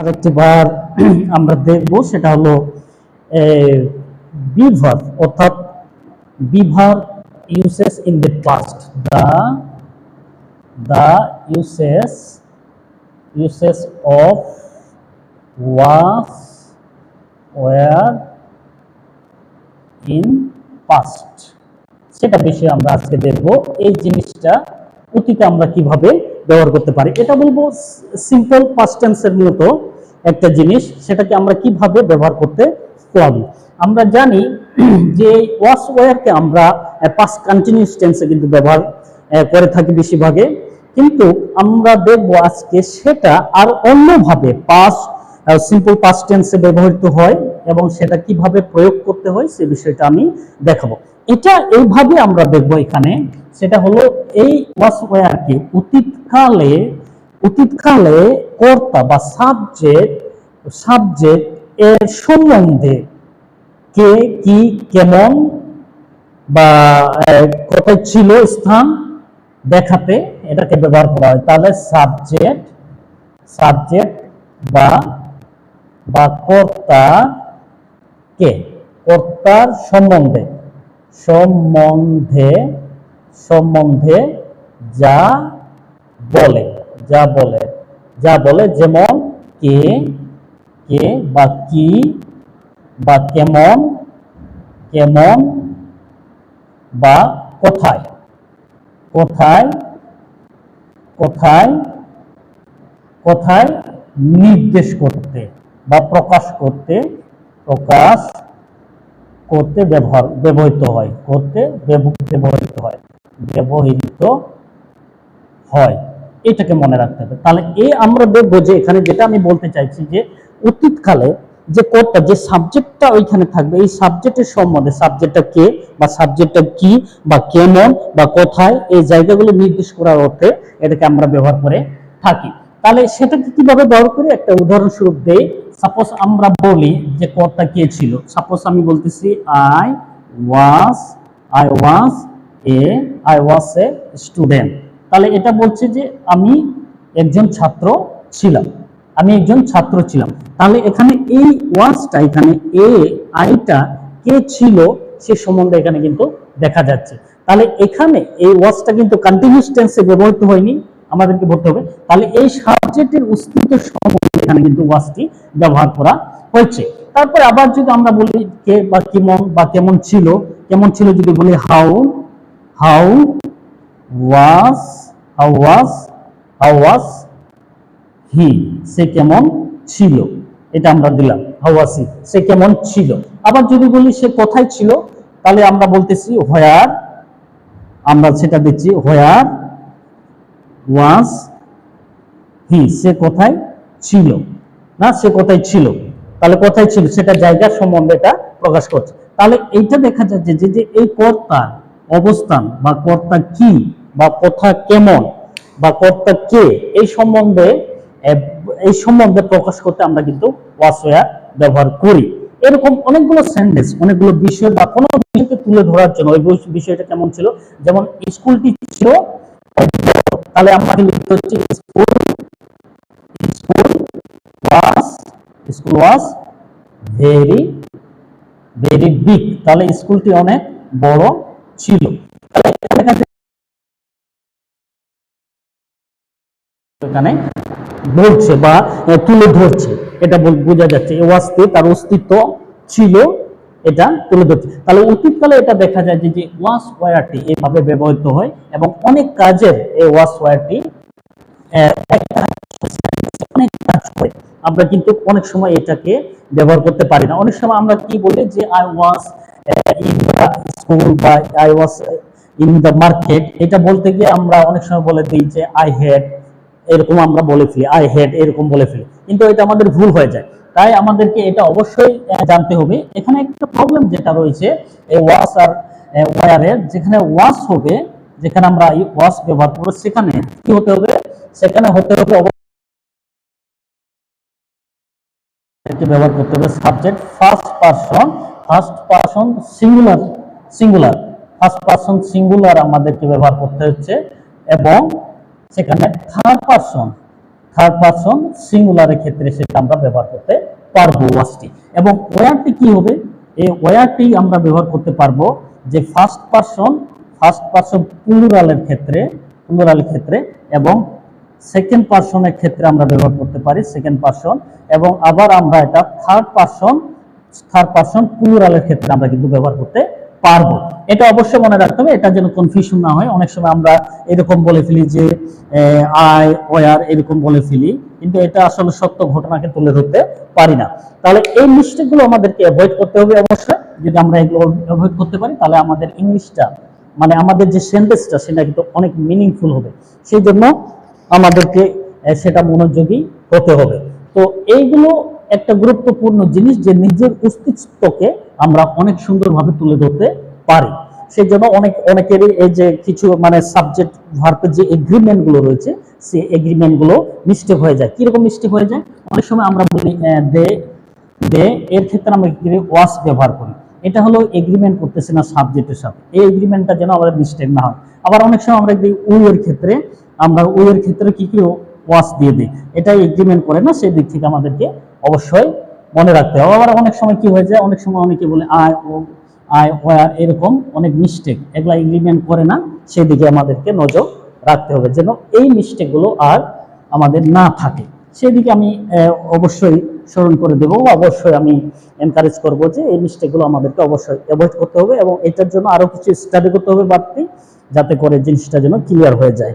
আরেকটি আমরা দেখব, সেটা হলো বিভার, অর্থাৎ be verb uses in the past the the uses uses of was were in past সেটা বিষয়ে আমরা আজকে দেখব। এই জিনিসটা অতীতে আমরা কীভাবে ব্যবহার করতে পারি? এটা বলব সিম্পল পাস্ট টেন্সের মতো একটা জিনিস, সেটাকে আমরা কীভাবে ব্যবহার করতে পারব আমরা জানি যে ওয়াশ ওয়ারকে আমরা পাস্ট কন্টিনিউস টেন্সে কিন্তু ব্যবহার করে থাকি বেশিরভাগে। কিন্তু আমরা দেখব আজকে সেটা আর অন্যভাবে পাস সিম্পল পাস্ট টেন্সে ব্যবহৃত হয় এবং সেটা কীভাবে প্রয়োগ করতে হয় সে বিষয়টা আমি দেখাবো। এটা এইভাবে আমরা দেখব এখানে। সেটা হলো এই ওয়াস ওয়ারকে অতীতকালে অতীতকালে কর্তা বা সাবজেক্ট সাবজেক্ট এর সম্বন্ধে কে, কি, কেমন বা কোথায় ছিল স্থান দেখাতে এটাকে ব্যবহার করা হয়। তাহলে সাবজেক্ট সাবজেক্ট বা বা কর্তা কে? কর্তার সম্বন্ধে। সম্বন্ধে সম্বন্ধে যা বলে যা বলে যা বলে যেমন কে কে বা কি বা কেমন কেমন বা কোথায় কোথায় কোথায় কোথায় নির্দেশ করতে বা প্রকাশ করতে প্রকাশ করতে ব্যবহার ব্যবহৃত হয়, করতে ব্যবহৃত হয়। ব্যবহৃত হয়। এটাকে মনে রাখতে হবে। তাহলে এই আমরা দেখব যে এখানে যেটা আমি বলতে চাইছি যে অতীতকালে যে কর্তা, যে সাবজেক্টটা ওইখানে থাকবে, এই সাবজেক্টের সম্বন্ধে, সাবজেক্টটা কে বা সাবজেক্টটা কি বা কেমন বা কোথায়, এই জায়গাগুলো নির্দেশ করার অর্থে এটাকে আমরা ব্যবহার করে থাকি। তাহলে সেটাকে কীভাবে ব্যবহার করি? একটা উদাহরণস্বরূপ দেই। সাপোজ আমরা বলি যে কর্তা কে ছিল। সাপোজ আমি বলতেছি I was I was a I was a student তাহলে এটা বলছে যে আমি একজন ছাত্র ছিলাম। আমি একজন ছাত্র ছিলাম। তাহলে এখানে এই ওয়াজটা এখানে এ আইটা কে ছিল সে সম্বন্ধে এখানে কিন্তু দেখা যাচ্ছে। তাহলে এখানে এই ওয়াজটা কিন্তু কন্টিনিউস টেন্সে ব্যবহৃত হয়নি, আমাদেরকে বলতে হবে। তাহলে এই সাবজেক্টের অস্তিত্ব সম্বন্ধে এখানে কিন্তু ওয়াজটি ব্যবহার করা হয়েছে। তারপরে আবার যদি আমরা বলি কে বা কেমন বা কেমন ছিল কেমন ছিল যদি বলি how how was how was how was he, সে কেমন ছিল? এটা আমরা দিলাম হাওয়াসি সে কেমন ছিল? আবার যদি বলি সে কোথায় ছিল, তাহলে আমরা বলতেছি হোয়ার, আমরা সেটা দিচ্ছি হোয়ার ওয়াজ হি, সে কোথায় ছিল? না, সে কোথায় ছিল? তাহলে কোথায় ছিল? সেটা জায়গার সম্বন্ধে এটা প্রকাশ করছে। তাহলে এইটা দেখা যাচ্ছে যে এই কর্তার অবস্থান বা কর্তা কি বা কথা কেমন বা কর্তা কে, এই সম্বন্ধে এই সম্বন্ধে প্রকাশ করতে আমরা কিন্তু ওয়াসওয়ার ব্যবহার করি। এরকম অনেকগুলো সেন্টেন্স অনেকগুলো বিষয় বা কোনো বিষয়কে তুলে ধরার জন্য ওই বিষয়টা কেমন ছিল? যেমন স্কুলটি ছিল, তাহলে আমাকে লিখতে হচ্ছে? School school was school was very very big তাহলে স্কুলটি অনেক বড় ছিল। এখানে বলছে বা তুলে ধরছে, এটা বোঝা যাচ্ছে। এই ওয়াজতে তার অস্তিত্ব ছিল, এটা তুলে ধরছে। তাহলে অতীতকালে এটা দেখা যায় যে ওয়াস ওয়ারটি এভাবে ব্যবহৃত হয় এবং অনেক কাজের এই ওয়াস ওয়ারটি অনেক কাজ করে। আমরা কিন্তু অনেক সময় এটাকে ব্যবহার করতে পারি না। অনেক সময় আমরা কি বলি যে, আই ওয়াজ ইন স্কুল বা I was in the market এটা বলতে গিয়ে আমরা অনেক সময় বলে দিই যে আই হ্যাড এরকম আমরা বলে ফেলি আই হ্যাড এরকম বলে ফেলি। কিন্তু এটা আমাদের ভুল হয়ে যায়। তাই আমাদেরকে এটা অবশ্যই জানতে হবে। এখানে একটা প্রবলেম যেটা রয়েছে এই ওয়াস আর ওয়ারের যেখানে ওয়াস হবে, যেখানে আমরা ওয়াস ব্যবহার করব, সেখানে কি হতে হবে? সেখানে হতে হবে এটি ব্যবহার করতে হবে subject first person first person singular singular first person singular আমাদেরকে ব্যবহার করতে হচ্ছে এবং সেখানে থার্ড পারসন থার্ড পারসন সিঙ্গুলারের ক্ষেত্রে সেটা আমরা ব্যবহার করতে পারব ওয়াজটি এবং ওয়ারটি কি হবে? এই ওয়ারটি আমরা ব্যবহার করতে পারব যে ফার্স্ট পারসন ফার্স্ট পারসন প্লুরালের ক্ষেত্রে প্লুরালের ক্ষেত্রে এবং সেকেন্ড পার্সনের ক্ষেত্রে আমরা ব্যবহার করতে পারি সেকেন্ড পার্সন এবং আবার আমরা এটা থার্ড পারসন থার্ড পারসন প্লুরালের ক্ষেত্রে আমরা কিন্তু ব্যবহার করতে পারব। এটা অবশ্যই মনে রাখতে হবে এটা যেন কনফিউশন না হয়। অনেক সময় আমরা এরকম বলে ফেলি যে আই ওয়ার এরকম বলে ফেলি, কিন্তু এটা আসলে সত্য ঘটনাকে তুলে ধরতে পারি না। তাহলে এই মিস্টেকগুলো আমাদেরকে অ্যাভয়েড করতে হবে অবশ্যই। যদি আমরা এগুলো অ্যাভয়েড করতে পারি, তাহলে আমাদের ইংলিশটা মানে আমাদের যে সেন্টেন্সটা সেটা কিন্তু অনেক মিনিংফুল হবে। সেই জন্য আমাদেরকে সেটা মনোযোগী হতে হবে। তো এইগুলো একটা গুরুত্বপূর্ণ জিনিস যে নিজের অস্তিত্বকে আমরা অনেক সুন্দরভাবে তুলে ধরতে পারি। সেই জন্য অনেক, অনেকেরই এই যে কিছু মানে সাবজেক্ট ভার্বের যে এগ্রিমেন্টগুলো রয়েছে, সেই এগ্রিমেন্টগুলো মিস্টেক হয়ে যায়। কীরকম মিস্টেক হয়ে যায়? অনেক সময় আমরা বলি দে দে, এর ক্ষেত্রে আমরা ওয়াস ব্যবহার করি। এটা হলো এগ্রিমেন্ট করতেছে না সাবজেক্টের সাথে। এই এগ্রিমেন্টটা যেন আমাদের মিস্টেক না হয়। আবার অনেক সময় আমরা উই এর ক্ষেত্রে আমরা এর ক্ষেত্রে কি কি ওয়াস দিয়ে দিই এটা এগ্রিমেন্ট করে না, সেই দিক থেকে আমাদেরকে অবশ্যই মনে রাখতে হবে। আবার অনেক সময় কি হয়ে যায়, অনেক সময় অনেকে বলে আই ও আই ওয়ার, এরকম অনেক মিস্টেক এগুলা এগ্রিমেন্ট করে না সেদিকে আমাদেরকে নজর রাখতে হবে যেন এই মিস্টেকগুলো আর আমাদের না থাকে। সেদিকে আমি অবশ্যই স্মরণ করে দেবো, অবশ্যই আমি এনকারেজ করব যে এই মিস্টেকগুলো আমাদেরকে অবশ্যই অ্যাভয়েড করতে হবে এবং এটার জন্য আরও কিছু স্টাডি করতে হবে বাড়তি, যাতে করে জিনিসটা যেন ক্লিয়ার হয়ে যায়।